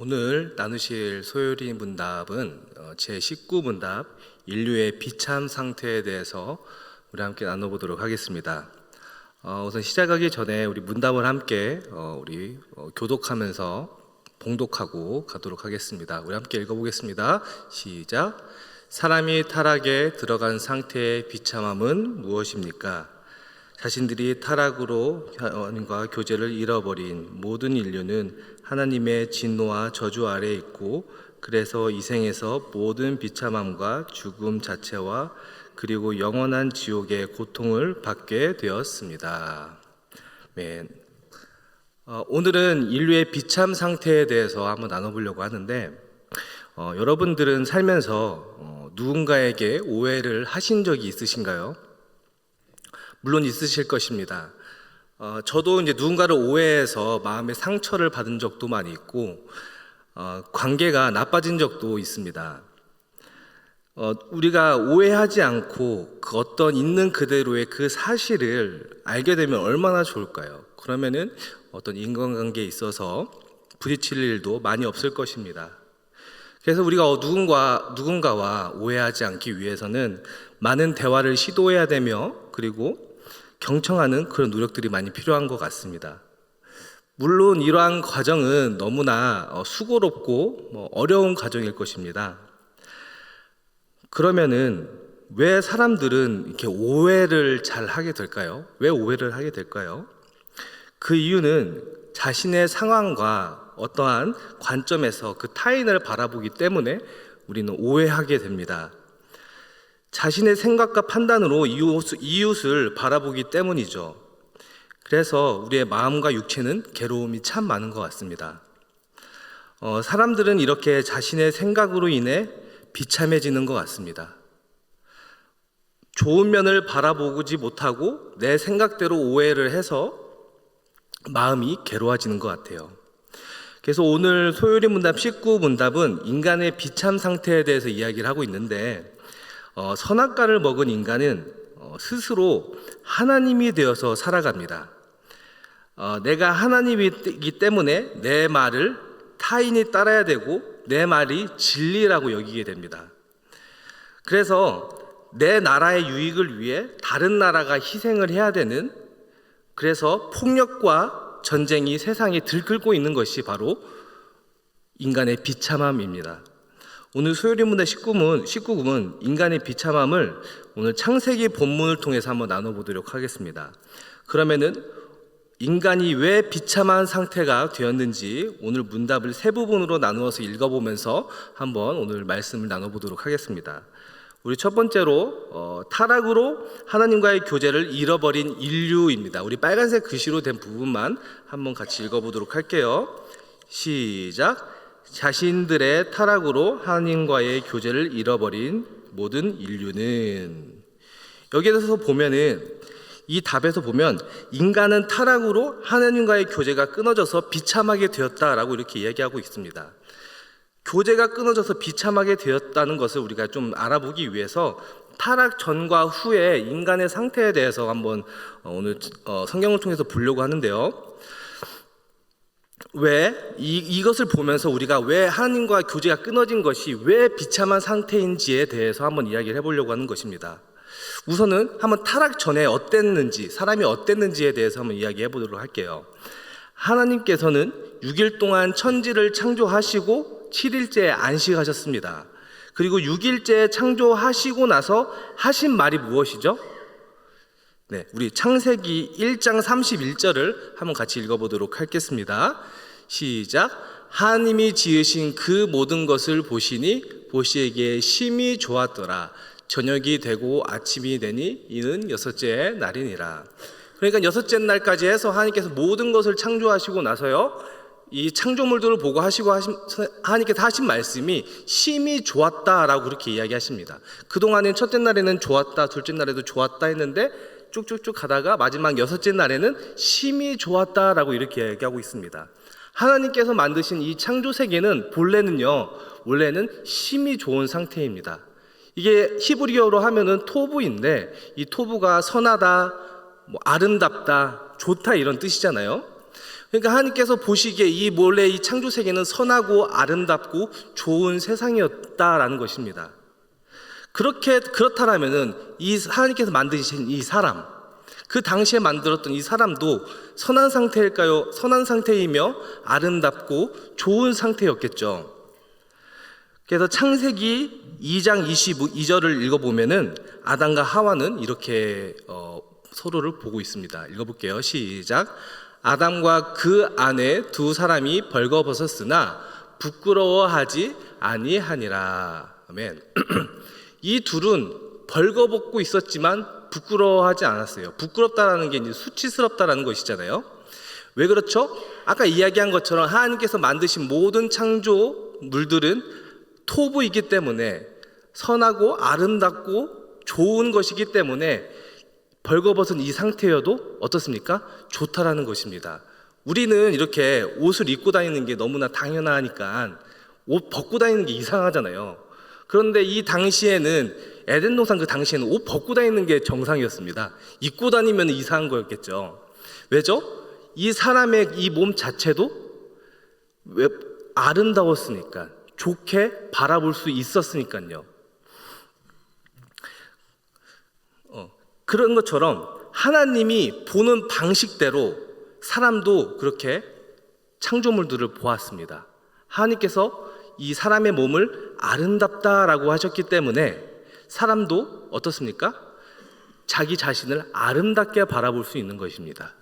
오늘 나누실 소요리 문답은 어, 제 19 문답 인류의 비참 상태에 대해서 우리 함께 나눠보도록 하겠습니다. 어, 우선 시작하기 전에 우리 문답을 함께 어, 우리 어, 교독하면서 봉독하고 가도록 하겠습니다. 우리 함께 읽어보겠습니다. 시작. 사람이 타락에 들어간 상태의 비참함은 무엇입니까? 자신들이 타락으로 하나님과 교제를 잃어버린 모든 인류는 하나님의 진노와 저주 아래에 있고 그래서 이 생에서 모든 비참함과 죽음 자체와 그리고 영원한 지옥의 고통을 받게 되었습니다. 맨. 어, 오늘은 인류의 비참 상태에 대해서 한번 나눠보려고 하는데 어, 여러분들은 살면서 어, 누군가에게 오해를 하신 적이 있으신가요? 물론 있으실 것입니다. 어, 저도 이제 누군가를 오해해서 마음의 상처를 받은 적도 많이 있고 어, 관계가 나빠진 적도 있습니다. 어, 우리가 오해하지 않고 그 어떤 있는 그대로의 그 사실을 알게 되면 얼마나 좋을까요? 그러면은 어떤 인간관계에 있어서 부딪힐 일도 많이 없을 것입니다. 그래서 우리가 어, 누군가 누군가와 오해하지 않기 위해서는 많은 대화를 시도해야 되며 그리고 경청하는 그런 노력들이 많이 필요한 것 같습니다. 물론 이러한 과정은 너무나 어, 수고롭고 뭐 어려운 과정일 것입니다. 그러면은 왜 사람들은 이렇게 오해를 잘 하게 될까요? 왜 오해를 하게 될까요? 그 이유는 자신의 상황과 어떠한 관점에서 그 타인을 바라보기 때문에 우리는 오해하게 됩니다. 자신의 생각과 판단으로 이웃, 을 바라보기 때문이죠. 그래서 우리의 마음과 육체는 괴로움이 참 많은 것 같습니다. 어, 사람들은 이렇게 자신의 생각으로 인해 비참해지는 것 같습니다. 좋은 면을 바라보지 못하고 내 생각대로 오해를 해서 마음이 괴로워지는 것 같아요. 그래서 오늘 소요리 문답 19 문답은 인간의 비참 상태에 대해서 이야기를 하고 있는데 어, 선악과를 먹은 인간은 어, 스스로 하나님이 되어서 살아갑니다. 어, 내가 하나님이기 때문에 내 말을 타인이 따라야 되고 내 말이 진리라고 여기게 됩니다. 그래서 내 나라의 유익을 위해 다른 나라가 희생을 해야 되는 그래서 폭력과 전쟁이 세상에 들끓고 있는 것이 바로 인간의 비참함입니다. 오늘 소요리 문답 19문, 19금은 인간의 비참함을 오늘 창세기 본문을 통해서 한번 나눠보도록 하겠습니다. 그러면은 인간이 왜 비참한 상태가 되었는지 오늘 문답을 세 부분으로 나누어서 읽어보면서 한번 오늘 말씀을 나눠보도록 하겠습니다. 우리 첫 번째로 어, 타락으로 하나님과의 교제를 잃어버린 인류입니다. 우리 빨간색 글씨로 된 부분만 한번 같이 읽어보도록 할게요. 시작. 자신들의 타락으로 하나님과의 교제를 잃어버린 모든 인류는 여기에서 보면은 이 답에서 보면 인간은 타락으로 하나님과의 교제가 끊어져서 비참하게 되었다라고 이렇게 이야기하고 있습니다. 교제가 끊어져서 비참하게 되었다는 것을 우리가 좀 알아보기 위해서 타락 전과 후의 인간의 상태에 대해서 한번 오늘 어, 성경을 통해서 보려고 하는데요. 왜 이, 이것을 보면서 우리가 왜 하나님과 교제가 끊어진 것이 왜 비참한 상태인지에 대해서 한번 이야기를 해보려고 하는 것입니다. 우선은 한번 타락 전에 어땠는지 사람이 어땠는지에 대해서 한번 이야기해 보도록 할게요. 하나님께서는 6일 동안 천지를 창조하시고 7일째에 안식하셨습니다. 그리고 6일째 창조하시고 나서 하신 말이 무엇이죠? 네, 우리 창세기 1장 31절을 한번 같이 읽어보도록 하겠습니다. 시작. 하나님이 지으신 그 모든 것을 보시니 보시기에 심히 좋았더라. 저녁이 되고 아침이 되니 이는 여섯째 날이니라. 그러니까 여섯째 날까지 해서 하나님께서 모든 것을 창조하시고 나서요. 이 창조물들을 보고 하시고 하신, 하나님께서 하신 말씀이 심히 좋았다라고 그렇게 이야기하십니다. 그동안엔 첫째 날에는 좋았다, 둘째 날에도 좋았다 했는데 쭉쭉쭉 가다가 마지막 여섯째 날에는 심히 좋았다라고 이렇게 얘기하고 있습니다. 하나님께서 만드신 이 창조 세계는 본래는요, 원래는 심히 좋은 상태입니다. 이게 히브리어로 하면은 토부인데 이 토부가 선하다, 뭐 아름답다, 좋다 이런 뜻이잖아요. 그러니까 하나님께서 보시기에 이 몰래 이 창조 세계는 선하고 아름답고 좋은 세상이었다라는 것입니다. 그렇게 그렇다라면은 이 하나님께서 만드신 이 사람 그 당시에 만들었던 이 사람도 선한 상태일까요? 선한 상태이며 아름답고 좋은 상태였겠죠. 그래서 창세기 2장 22절을 읽어보면은 아담과 하와는 이렇게 어, 서로를 보고 있습니다. 읽어볼게요. 시작. 아담과 그 아내 두 사람이 벌거벗었으나 부끄러워하지 아니하니라. 아멘. 이 둘은 벌거벗고 있었지만 부끄러워하지 않았어요. 부끄럽다라는 게 이제 수치스럽다라는 것이잖아요. 왜 그렇죠? 아까 이야기한 것처럼 하나님께서 만드신 모든 창조물들은 토부이기 때문에 선하고 아름답고 좋은 것이기 때문에 벌거벗은 이 상태여도 어떻습니까? 좋다라는 것입니다. 우리는 이렇게 옷을 입고 다니는 게 너무나 당연하니까 옷 벗고 다니는 게 이상하잖아요. 그런데 이 당시에는 에덴 동산 그 당시에는 옷 벗고 다니는 게 정상이었습니다. 입고 다니면 이상한 거였겠죠. 왜죠? 이 사람의 이 몸 자체도 왜 아름다웠으니까 좋게 바라볼 수 있었으니까요. 어, 그런 것처럼 하나님이 보는 방식대로 사람도 그렇게 창조물들을 보았습니다. 하나님께서 이 사람의 몸을 아름답다라고 하셨기 때문에 사람도 어떻습니까? 자기 자신을 아름답게 바라볼 수 있는 것입니다.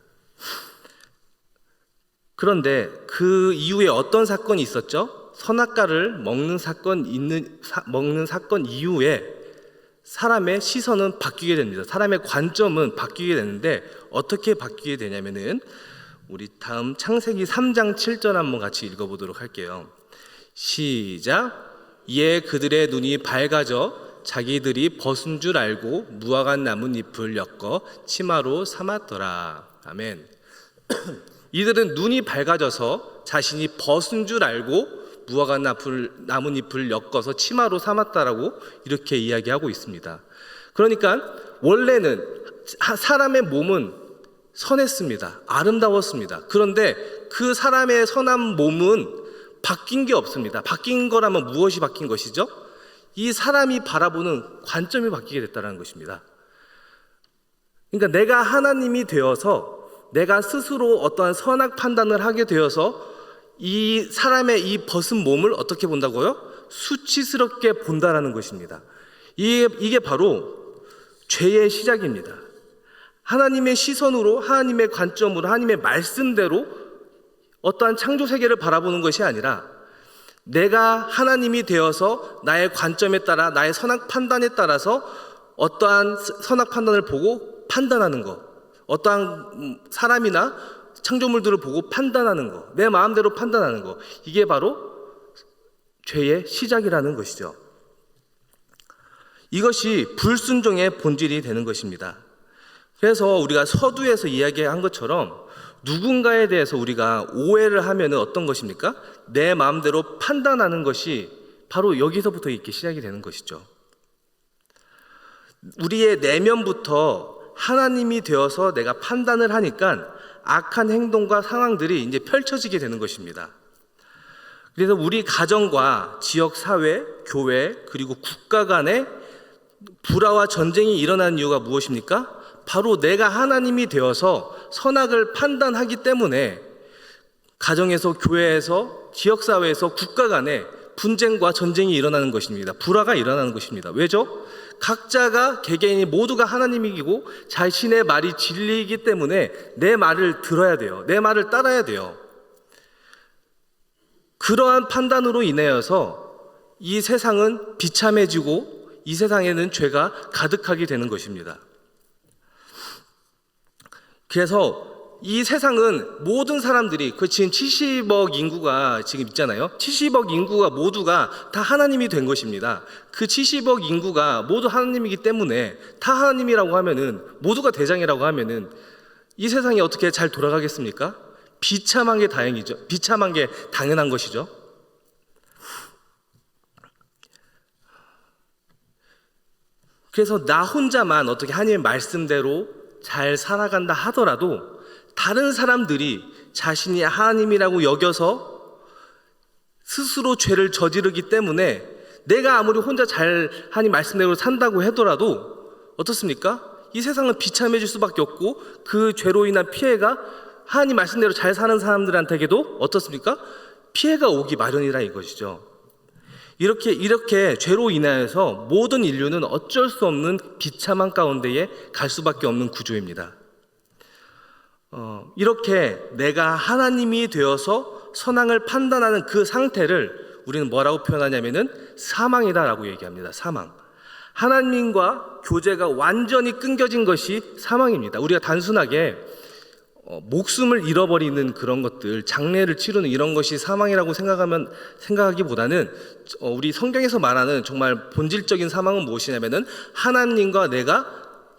그런데 그 이후에 어떤 사건이 있었죠? 선악과를 먹는 사건 있는 사, 먹는 사건 이후에 사람의 시선은 바뀌게 됩니다. 사람의 관점은 바뀌게 되는데 어떻게 바뀌게 되냐면은 우리 다음 창세기 3장 7절 한번 같이 읽어 보도록 할게요. 시작. 이에 그들의 눈이 밝아져 자기들이 벗은 줄 알고 무화과 나뭇잎을 엮어 치마로 삼았더라. 아멘. 이들은 눈이 밝아져서 자신이 벗은 줄 알고 무화과 나뭇잎을 엮어서 치마로 삼았다라고 이렇게 이야기하고 있습니다. 그러니까 원래는 사람의 몸은 선했습니다. 아름다웠습니다. 그런데 그 사람의 선한 몸은 바뀐 게 없습니다. 바뀐 거라면 무엇이 바뀐 것이죠? 이 사람이 바라보는 관점이 바뀌게 됐다는 것입니다. 그러니까 내가 하나님이 되어서 내가 스스로 어떠한 선악 판단을 하게 되어서 이 사람의 이 벗은 몸을 어떻게 본다고요? 수치스럽게 본다라는 것입니다. 이게, 이게 바로 죄의 시작입니다. 하나님의 시선으로, 하나님의 관점으로, 하나님의 말씀대로 어떠한 창조 세계를 바라보는 것이 아니라 내가 하나님이 되어서 나의 관점에 따라 나의 선악 판단에 따라서 어떠한 선악 판단을 보고 판단하는 것, 어떠한 사람이나 창조물들을 보고 판단하는 것, 내 마음대로 판단하는 것, 이게 바로 죄의 시작이라는 것이죠. 이것이 불순종의 본질이 되는 것입니다. 그래서 우리가 서두에서 이야기한 것처럼 누군가에 대해서 우리가 오해를 하면 어떤 것입니까? 내 마음대로 판단하는 것이 바로 여기서부터 이렇게 시작이 되는 것이죠. 우리의 내면부터 하나님이 되어서 내가 판단을 하니까 악한 행동과 상황들이 이제 펼쳐지게 되는 것입니다. 그래서 우리 가정과 지역 사회, 교회, 그리고 국가 간에 불화와 전쟁이 일어나는 이유가 무엇입니까? 바로 내가 하나님이 되어서 선악을 판단하기 때문에 가정에서 교회에서 지역 사회에서 국가 간에 분쟁과 전쟁이 일어나는 것입니다. 불화가 일어나는 것입니다. 왜죠? 각자가 개개인이 모두가 하나님이고 자신의 말이 진리이기 때문에 내 말을 들어야 돼요. 내 말을 따라야 돼요. 그러한 판단으로 인하여서 이 세상은 비참해지고 이 세상에는 죄가 가득하게 되는 것입니다. 그래서 이 세상은 모든 사람들이 그 지금 70억 인구가 지금 있잖아요. 70억 인구가 모두가 다 하나님이 된 것입니다. 그 70억 인구가 모두 하나님이기 때문에 다 하나님이라고 하면은 모두가 대장이라고 하면은 이 세상이 어떻게 잘 돌아가겠습니까? 비참한 게 다행이죠. 비참한 게 당연한 것이죠. 그래서 나 혼자만 어떻게 하나님의 말씀대로 잘 살아간다 하더라도 다른 사람들이 자신이 하나님이라고 여겨서 스스로 죄를 저지르기 때문에 내가 아무리 혼자 잘 하나님 말씀대로 산다고 하더라도 어떻습니까? 이 세상은 비참해질 수밖에 없고 그 죄로 인한 피해가 하나님 말씀대로 잘 사는 사람들한테게도 어떻습니까? 피해가 오기 마련이라 이것이죠. 이렇게 이렇게 죄로 인하여서 모든 인류는 어쩔 수 없는 비참한 가운데에 갈 수밖에 없는 구조입니다. 어, 이렇게 내가 하나님이 되어서 선악을 판단하는 그 상태를 우리는 뭐라고 표현하냐면은 사망이다라고 얘기합니다. 사망. 하나님과 교제가 완전히 끊겨진 것이 사망입니다. 우리가 단순하게 어, 목숨을 잃어버리는 그런 것들, 장례를 치르는 이런 것이 사망이라고 생각하면 생각하기보다는 어, 우리 성경에서 말하는 정말 본질적인 사망은 무엇이냐면은 하나님과 내가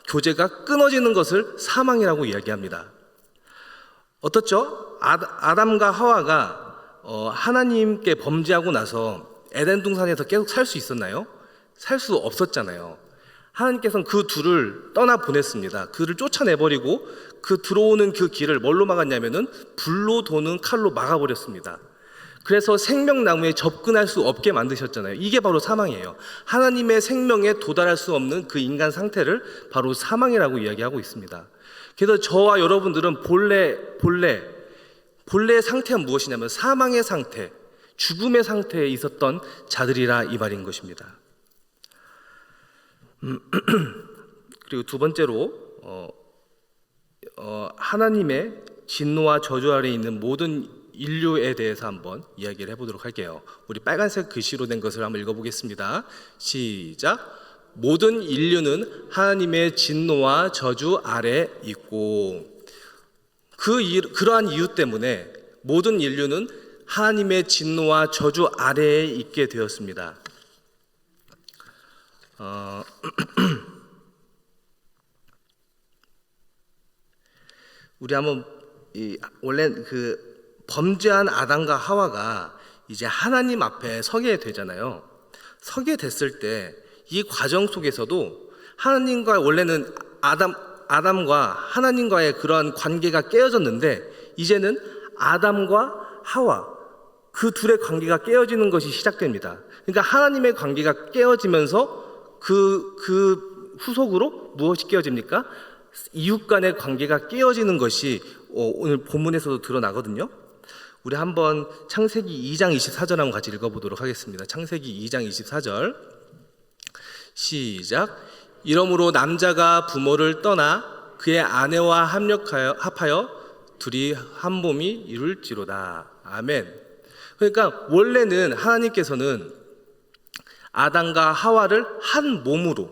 교제가 끊어지는 것을 사망이라고 이야기합니다. 어떻죠? 아, 아담과 하와가 어, 하나님께 범죄하고 나서 에덴 동산에서 계속 살 수 있었나요? 살 수 없었잖아요. 하나님께서는 그 둘을 떠나 보냈습니다. 그를 쫓아내버리고 그 들어오는 그 길을 뭘로 막았냐면은 불로 도는 칼로 막아버렸습니다. 그래서 생명나무에 접근할 수 없게 만드셨잖아요. 이게 바로 사망이에요. 하나님의 생명에 도달할 수 없는 그 인간 상태를 바로 사망이라고 이야기하고 있습니다. 그래서 저와 여러분들은 본래 본래 본래의 상태가 무엇이냐면 사망의 상태, 죽음의 상태에 있었던 자들이라 이 말인 것입니다. 음, 그리고 두 번째로 어, 어, 하나님의 진노와 저주 아래 있는 모든 인류에 대해서 한번 이야기를 해보도록 할게요. 우리 빨간색 글씨로 된 것을 한번 읽어보겠습니다. 시작. 모든 인류는 하나님의 진노와 저주 아래 있고 그 일- 그러한 이유 때문에 모든 인류는 하나님의 진노와 저주 아래에 있게 되었습니다. 어, 우리 한번 이 원래 그 범죄한 아담과 하와가 이제 하나님 앞에 서게 되잖아요. 서게 됐을 때 이 과정 속에서도 하나님과 원래는 아담 아담과 하나님과의 그러한 관계가 깨어졌는데 이제는 아담과 하와 그 둘의 관계가 깨어지는 것이 시작됩니다. 그러니까 하나님의 관계가 깨어지면서 그, 그 후속으로 무엇이 깨어집니까? 이웃 간의 관계가 깨어지는 것이 어, 오늘 본문에서도 드러나거든요. 우리 한번 창세기 2장 24절 한번 같이 읽어보도록 하겠습니다. 창세기 2장 24절 시작. 이러므로 남자가 부모를 떠나 그의 아내와 합력하여 합하여 둘이 한 몸이 이룰지로다. 아멘. 그러니까 원래는 하나님께서는 아담과 하와를 한 몸으로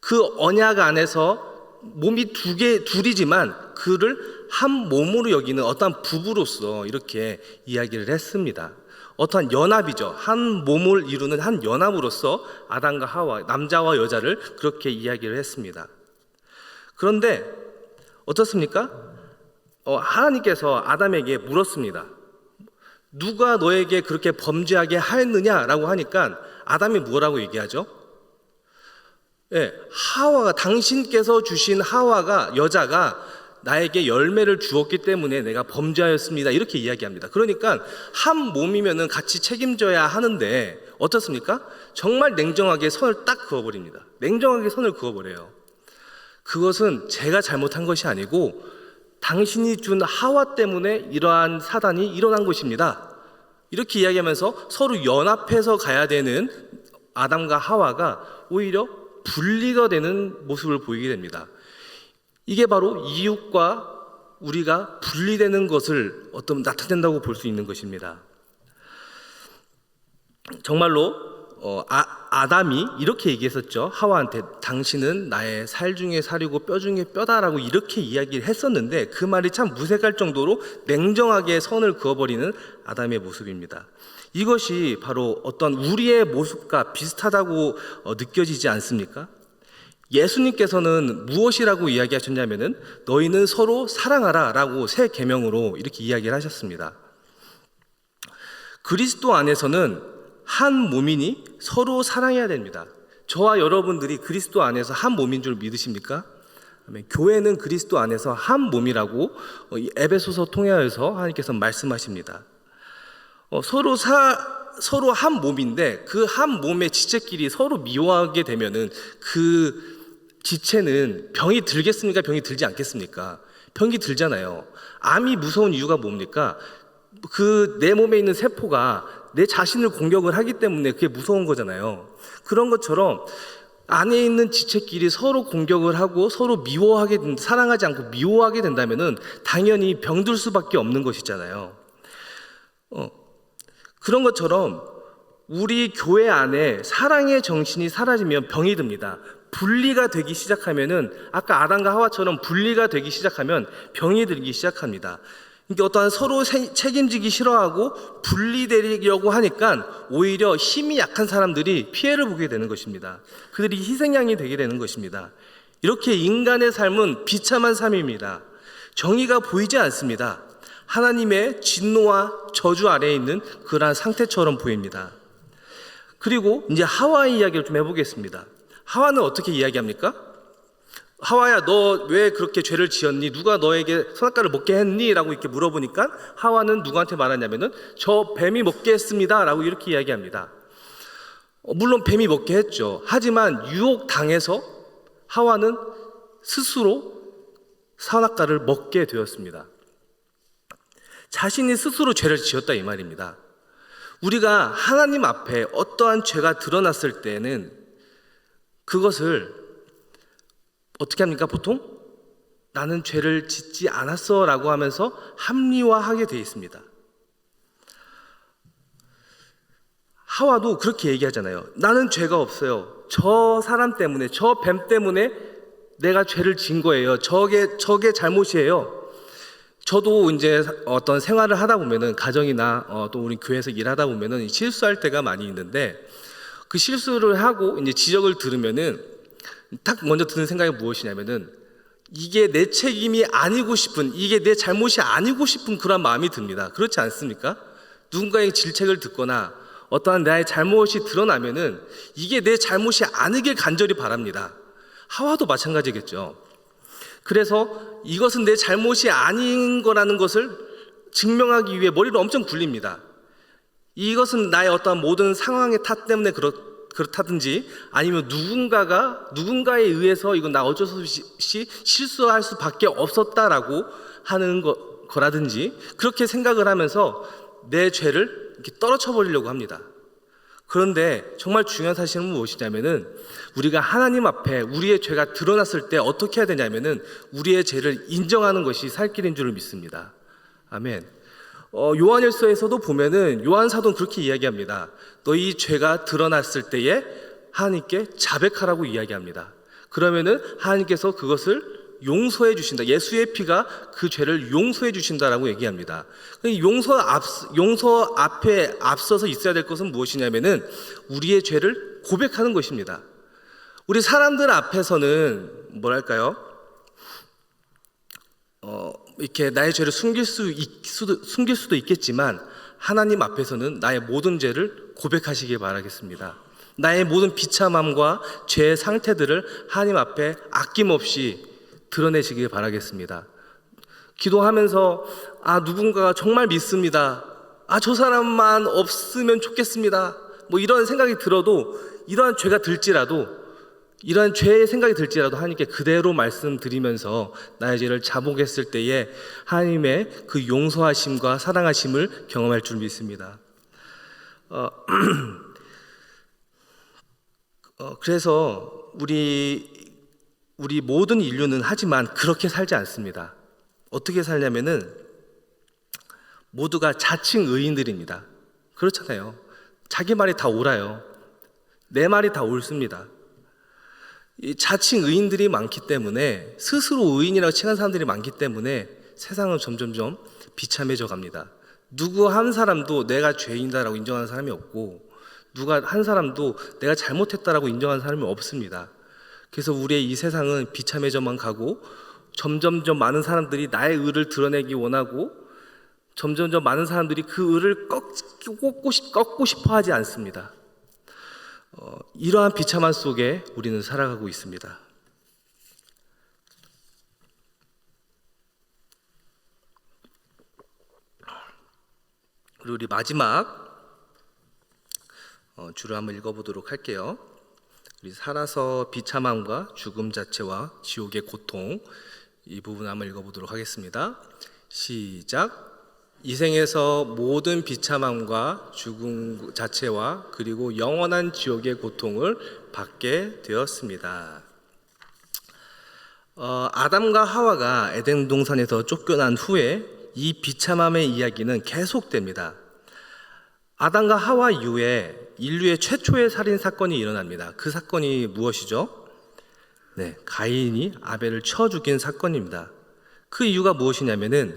그 언약 안에서 몸이 두 개 둘이지만 그를 한 몸으로 여기는 어떠한 부부로서 이렇게 이야기를 했습니다. 어떠한 연합이죠. 한 몸을 이루는 한 연합으로서 아담과 하와 남자와 여자를 그렇게 이야기를 했습니다. 그런데 어떻습니까? 어, 하나님께서 아담에게 물었습니다. 누가 너에게 그렇게 범죄하게 하였느냐라고 하니까 아담이 뭐라고 얘기하죠? 예, 하와가 당신께서 주신 하와가 여자가 나에게 열매를 주었기 때문에 내가 범죄하였습니다. 이렇게 이야기합니다. 그러니까 한 몸이면은 같이 책임져야 하는데 어떻습니까? 정말 냉정하게 선을 딱 그어버립니다. 냉정하게 선을 그어버려요. 그것은 제가 잘못한 것이 아니고 당신이 준 하와 때문에 이러한 사단이 일어난 것입니다. 이렇게 이야기하면서 서로 연합해서 가야 되는 아담과 하와가 오히려 분리가 되는 모습을 보이게 됩니다. 이게 바로 이웃과 우리가 분리되는 것을 어떤 나타낸다고 볼 수 있는 것입니다. 정말로 어, 아, 담이 이렇게 얘기했었죠. 하와한테 당신은 나의 살 중에 살이고 뼈 중에 뼈다라고 이렇게 이야기를 했었는데 그 말이 참 무색할 정도로 냉정하게 선을 그어버리는 아담의 모습입니다. 이것이 바로 어떤 우리의 모습과 비슷하다고 어, 느껴지지 않습니까? 예수님께서는 무엇이라고 이야기하셨냐면은 너희는 서로 사랑하라라고 새 계명으로 이렇게 이야기를 하셨습니다. 그리스도 안에서는 한 몸이니 서로 사랑해야 됩니다. 저와 여러분들이 그리스도 안에서 한 몸인 줄 믿으십니까? 교회는 그리스도 안에서 한 몸이라고 어, 이 에베소서 통하여서 하나님께서 말씀하십니다. 어, 서로 사 서로 한 몸인데 그 한 몸의 지체끼리 서로 미워하게 되면은 그 지체는 병이 들겠습니까? 병이 들지 않겠습니까? 병이 들잖아요. 암이 무서운 이유가 뭡니까? 그 내 몸에 있는 세포가 내 자신을 공격을 하기 때문에 그게 무서운 거잖아요. 그런 것처럼 안에 있는 지체끼리 서로 공격을 하고 서로 미워하게 된- 사랑하지 않고 미워하게 된다면은 당연히 병들 수밖에 없는 것이잖아요. 어, 그런 것처럼 우리 교회 안에 사랑의 정신이 사라지면 병이 듭니다. 분리가 되기 시작하면은 아까 아담과 하와처럼 분리가 되기 시작하면 병이 들기 시작합니다. 이게 어떠한 서로 세- 책임지기 싫어하고 분리되려고 하니까 오히려 힘이 약한 사람들이 피해를 보게 되는 것입니다. 그들이 희생양이 되게 되는 것입니다. 이렇게 인간의 삶은 비참한 삶입니다. 정의가 보이지 않습니다. 하나님의 진노와 저주 아래에 있는 그러한 상태처럼 보입니다. 그리고 이제 하와의 이야기를 좀 해보겠습니다. 하와는 어떻게 이야기합니까? 하와야 너 왜 그렇게 죄를 지었니? 누가 너에게 선악과를 먹게 했니? 라고 이렇게 물어보니까 하와는 누구한테 말하냐면은 저 뱀이 먹게 했습니다. 라고 이렇게 이야기합니다. 어, 물론 뱀이 먹게 했죠. 하지만 유혹 당해서 하와는 스스로 선악과를 먹게 되었습니다. 자신이 스스로 죄를 지었다 이 말입니다. 우리가 하나님 앞에 어떠한 죄가 드러났을 때는 그것을 어떻게 합니까? 보통 나는 죄를 짓지 않았어 라고 하면서 합리화하게 돼 있습니다. 하와도 그렇게 얘기하잖아요. 나는 죄가 없어요. 저 사람 때문에, 저 뱀 때문에 내가 죄를 진 거예요. 저게 저게 잘못이에요. 저도 이제 어떤 생활을 하다 보면은 가정이나 어, 또 우리 교회에서 일하다 보면은 실수할 때가 많이 있는데 그 실수를 하고 이제 지적을 들으면은 딱 먼저 드는 생각이 무엇이냐면은 이게 내 책임이 아니고 싶은 이게 내 잘못이 아니고 싶은 그런 마음이 듭니다. 그렇지 않습니까? 누군가의 질책을 듣거나 어떠한 나의 잘못이 드러나면은 이게 내 잘못이 아니길 간절히 바랍니다. 하와도 마찬가지겠죠. 그래서 이것은 내 잘못이 아닌 거라는 것을 증명하기 위해 머리를 엄청 굴립니다. 이것은 나의 어떠한 모든 상황의 탓 때문에 그렇, 그렇다든지 아니면 누군가가 누군가에 의해서 이건 나 어쩔 수 없이 실수할 수밖에 없었다라고 하는 거, 거라든지 그렇게 생각을 하면서 내 죄를 이렇게 떨어쳐 버리려고 합니다. 그런데 정말 중요한 사실은 무엇이냐면은 우리가 하나님 앞에 우리의 죄가 드러났을 때 어떻게 해야 되냐면은 우리의 죄를 인정하는 것이 살 길인 줄을 믿습니다. 아멘. 어, 요한일서에서도 보면은 요한 사도는 그렇게 이야기합니다. 너희 죄가 드러났을 때에 하나님께 자백하라고 이야기합니다. 그러면은 하나님께서 그것을 용서해 주신다. 예수의 피가 그 죄를 용서해 주신다라고 얘기합니다. 용서 앞 용서 앞에 앞서서 있어야 될 것은 무엇이냐면은 우리의 죄를 고백하는 것입니다. 우리 사람들 앞에서는 뭐랄까요? 어, 이렇게 나의 죄를 숨길 수 있, 수도, 숨길 수도 있겠지만 하나님 앞에서는 나의 모든 죄를 고백하시길 바라겠습니다. 나의 모든 비참함과 죄의 상태들을 하나님 앞에 아낌없이 드러내시길 바라겠습니다. 기도하면서 아 누군가가 정말 믿습니다. 아 저 사람만 없으면 좋겠습니다. 뭐 이런 생각이 들어도 이러한 죄가 들지라도 이러한 죄의 생각이 들지라도 하나님께 그대로 말씀드리면서 나의 죄를 자복했을 때에 하나님의 그 용서하심과 사랑하심을 경험할 줄 믿습니다. 어, 어, 그래서 우리 우리 모든 인류는 하지만 그렇게 살지 않습니다. 어떻게 살냐면은 모두가 자칭 의인들입니다. 그렇잖아요. 자기 말이 다 옳아요. 내 말이 다 옳습니다. 이 자칭 의인들이 많기 때문에 스스로 의인이라고 칭한 사람들이 많기 때문에 세상은 점점점 비참해져 갑니다. 누구 한 사람도 내가 죄인다라고 인정하는 사람이 없고 누가 한 사람도 내가 잘못했다라고 인정하는 사람이 없습니다. 그래서 우리의 이 세상은 비참해져만 가고 점점점 많은 사람들이 나의 의를 드러내기 원하고 점점점 많은 사람들이 그 의를 꺾고, 꺾고 싶어 하지 않습니다. 어, 이러한 비참한 속에 우리는 살아가고 있습니다. 그리고 우리 마지막 어, 주를 한번 읽어보도록 할게요. 우리 살아서 비참함과 죽음 자체와 지옥의 고통 이 부분 한번 읽어보도록 하겠습니다. 시작. 이 생에서 모든 비참함과 죽음 자체와 그리고 영원한 지옥의 고통을 받게 되었습니다. 어, 아담과 하와가 에덴 동산에서 쫓겨난 후에 이 비참함의 이야기는 계속됩니다. 아담과 하와 이후에 인류의 최초의 살인 사건이 일어납니다. 그 사건이 무엇이죠? 네, 가인이 아벨을 쳐 죽인 사건입니다. 그 이유가 무엇이냐면은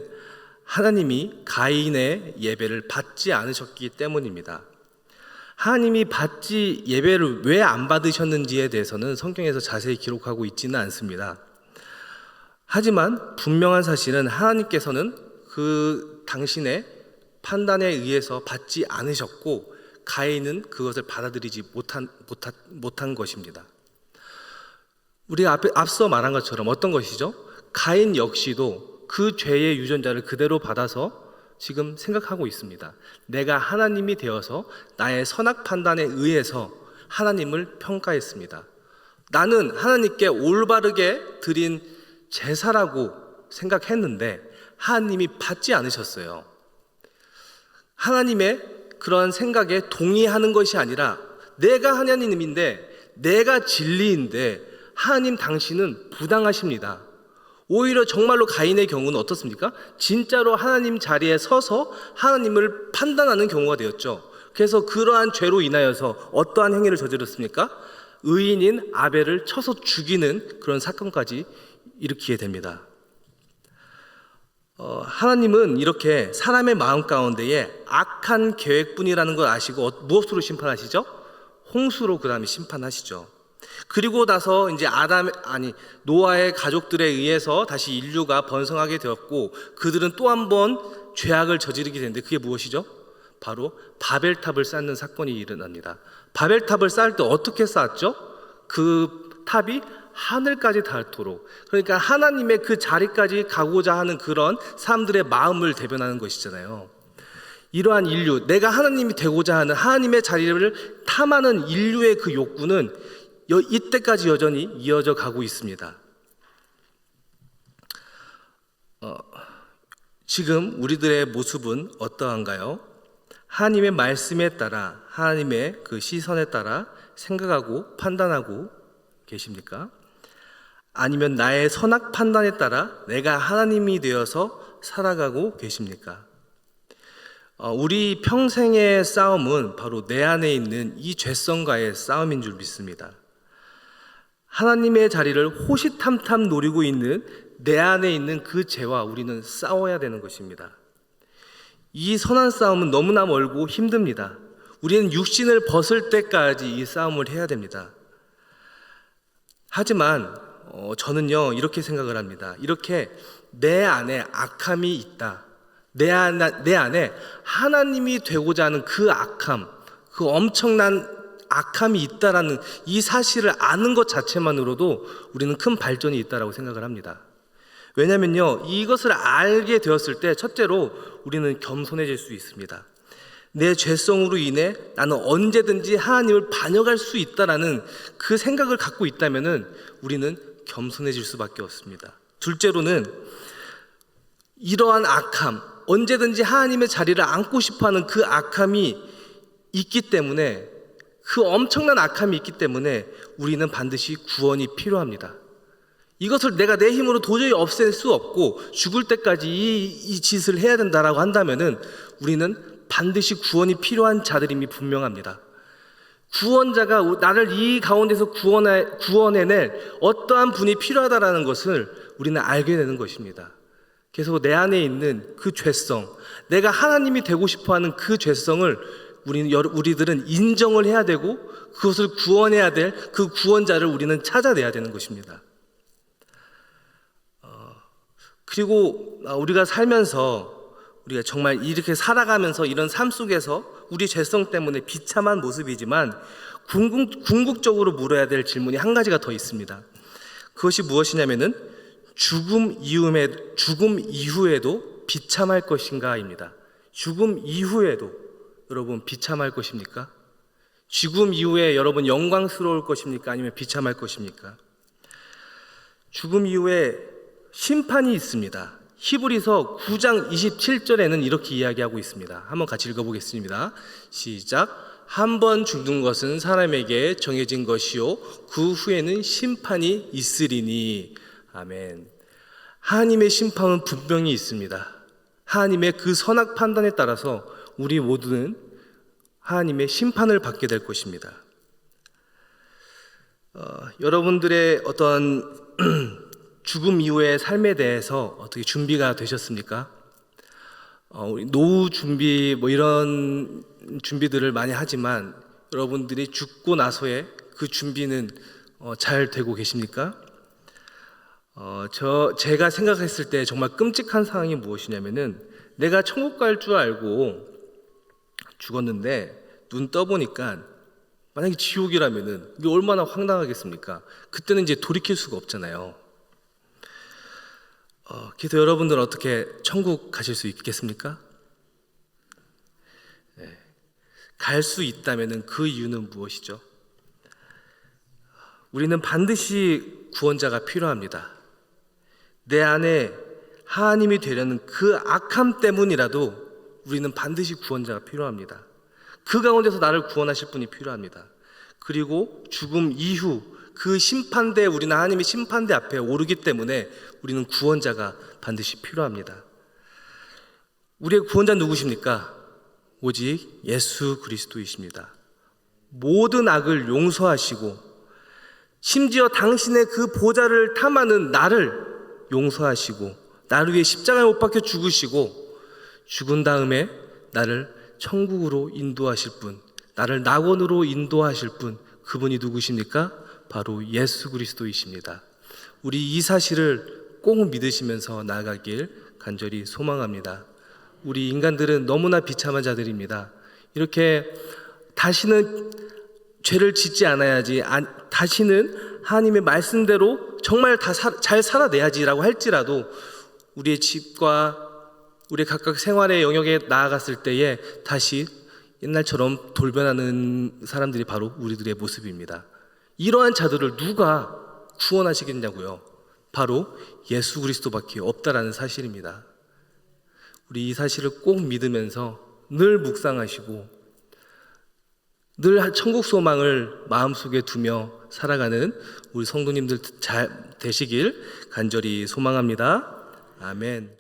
하나님이 가인의 예배를 받지 않으셨기 때문입니다. 하나님이 받지 예배를 왜 안 받으셨는지에 대해서는 성경에서 자세히 기록하고 있지는 않습니다. 하지만 분명한 사실은 하나님께서는 그 당신의 판단에 의해서 받지 않으셨고 가인은 그것을 받아들이지 못한, 못한, 못한 것입니다. 우리가 앞에, 앞서 말한 것처럼 어떤 것이죠? 가인 역시도 그 죄의 유전자를 그대로 받아서 지금 생각하고 있습니다. 내가 하나님이 되어서 나의 선악 판단에 의해서 하나님을 평가했습니다. 나는 하나님께 올바르게 드린 제사라고 생각했는데 하나님이 받지 않으셨어요. 하나님의 그런 생각에 동의하는 것이 아니라 내가 하나님인데 내가 진리인데 하나님 당신은 부당하십니다. 오히려 정말로 가인의 경우는 어떻습니까? 진짜로 하나님 자리에 서서 하나님을 판단하는 경우가 되었죠. 그래서 그러한 죄로 인하여서 어떠한 행위를 저질렀습니까? 의인인 아벨을 쳐서 죽이는 그런 사건까지 일으키게 됩니다. 어, 하나님은 이렇게 사람의 마음 가운데에 악한 계획뿐이라는 걸 아시고 어, 무엇으로 심판하시죠? 홍수로 그 다음에 심판하시죠. 그리고 나서 이제 아담 아니 노아의 가족들에 의해서 다시 인류가 번성하게 되었고 그들은 또 한 번 죄악을 저지르게 되는데 그게 무엇이죠? 바로 바벨탑을 쌓는 사건이 일어납니다. 바벨탑을 쌓을 때 어떻게 쌓았죠? 그 탑이 하늘까지 닿도록 그러니까 하나님의 그 자리까지 가고자 하는 그런 사람들의 마음을 대변하는 것이잖아요. 이러한 인류, 내가 하나님이 되고자 하는 하나님의 자리를 탐하는 인류의 그 욕구는 여, 이때까지 여전히 이어져 가고 있습니다. 어, 지금 우리들의 모습은 어떠한가요? 하나님의 말씀에 따라 하나님의 그 시선에 따라 생각하고 판단하고 계십니까? 아니면 나의 선악 판단에 따라 내가 하나님이 되어서 살아가고 계십니까? 어, 우리 평생의 싸움은 바로 내 안에 있는 이 죄성과의 싸움인 줄 믿습니다. 하나님의 자리를 호시탐탐 노리고 있는 내 안에 있는 그 죄와 우리는 싸워야 되는 것입니다. 이 선한 싸움은 너무나 멀고 힘듭니다. 우리는 육신을 벗을 때까지 이 싸움을 해야 됩니다. 하지만 어, 저는요 이렇게 생각을 합니다. 이렇게 내 안에 악함이 있다. 내, 안, 내 안에 하나님이 되고자 하는 그 악함, 그 엄청난 악함이 있다라는 이 사실을 아는 것 자체만으로도 우리는 큰 발전이 있다라고 생각을 합니다. 왜냐면요, 이것을 알게 되었을 때 첫째로 우리는 겸손해질 수 있습니다. 내 죄성으로 인해 나는 언제든지 하나님을 반역할 수 있다라는 그 생각을 갖고 있다면은 우리는 겸손해질 수밖에 없습니다. 둘째로는 이러한 악함, 언제든지 하나님의 자리를 안고 싶어 하는 그 악함이 있기 때문에 그 엄청난 악함이 있기 때문에 우리는 반드시 구원이 필요합니다. 이것을 내가 내 힘으로 도저히 없앨 수 없고 죽을 때까지 이, 이 짓을 해야 된다라고 한다면은 우리는 반드시 구원이 필요한 자들임이 분명합니다. 구원자가 나를 이 가운데서 구원해, 구원해낼 어떠한 분이 필요하다라는 것을 우리는 알게 되는 것입니다. 그래서 내 안에 있는 그 죄성, 내가 하나님이 되고 싶어 하는 그 죄성을 우리는, 우리들은 인정을 해야 되고 그것을 구원해야 될 그 구원자를 우리는 찾아내야 되는 것입니다. 어, 그리고 우리가 살면서 우리가 정말 이렇게 살아가면서 이런 삶 속에서 우리 죄성 때문에 비참한 모습이지만 궁극, 궁극 적으로 물어야 될 질문이 한 가지가 더 있습니다. 그것이 무엇이냐면은 죽음 이후에 죽음 이후에도 비참할 것인가입니다. 죽음 이후에도 여러분 비참할 것입니까? 죽음 이후에 여러분 영광스러울 것입니까? 아니면 비참할 것입니까? 죽음 이후에 심판이 있습니다. 히브리서 9장 27절에는 이렇게 이야기하고 있습니다. 한번 같이 읽어보겠습니다. 시작. 한 번 죽는 것은 사람에게 정해진 것이요. 그 후에는 심판이 있으리니. 아멘. 하나님의 심판은 분명히 있습니다. 하나님의 그 선악 판단에 따라서 우리 모두는 하나님의 심판을 받게 될 것입니다. 어, 여러분들의 어떤 죽음 이후의 삶에 대해서 어떻게 준비가 되셨습니까? 어, 노후 준비 뭐 이런 준비들을 많이 하지만 여러분들이 죽고 나서의 그 준비는 어, 잘 되고 계십니까? 어, 저 제가 생각했을 때 정말 끔찍한 상황이 무엇이냐면은 내가 천국 갈 줄 알고 죽었는데 눈 떠보니까 만약에 지옥이라면은 이게 얼마나 황당하겠습니까? 그때는 이제 돌이킬 수가 없잖아요. 어, 그래서 여러분들 은 어떻게 천국 가실 수 있겠습니까? 네. 갈수 있다면은 그 이유는 무엇이죠? 우리는 반드시 구원자가 필요합니다. 내 안에 하나님이 되려는 그 악함 때문이라도 우리는 반드시 구원자가 필요합니다. 그 가운데서 나를 구원하실 분이 필요합니다. 그리고 죽음 이후 그 심판대 우리는 하나님의 심판대 앞에 오르기 때문에 우리는 구원자가 반드시 필요합니다. 우리의 구원자 누구십니까? 오직 예수 그리스도이십니다. 모든 악을 용서하시고 심지어 당신의 그 보좌를 탐하는 나를 용서하시고 나를 위해 십자가에 못 박혀 죽으시고 죽은 다음에 나를 천국으로 인도하실 분, 나를 낙원으로 인도하실 분, 그분이 누구십니까? 바로 예수 그리스도이십니다. 우리 이 사실을 꼭 믿으시면서 나아가길 간절히 소망합니다. 우리 인간들은 너무나 비참한 자들입니다. 이렇게 다시는 죄를 짓지 않아야지, 아, 다시는 하나님의 말씀대로 정말 다 잘 살아내야지라고 할지라도 우리의 집과 우리 각각 생활의 영역에 나아갔을 때에 다시 옛날처럼 돌변하는 사람들이 바로 우리들의 모습입니다. 이러한 자들을 누가 구원하시겠냐고요? 바로 예수 그리스도밖에 없다라는 사실입니다. 우리 이 사실을 꼭 믿으면서 늘 묵상하시고 늘 천국 소망을 마음속에 두며 살아가는 우리 성도님들 잘 되시길 간절히 소망합니다. 아멘.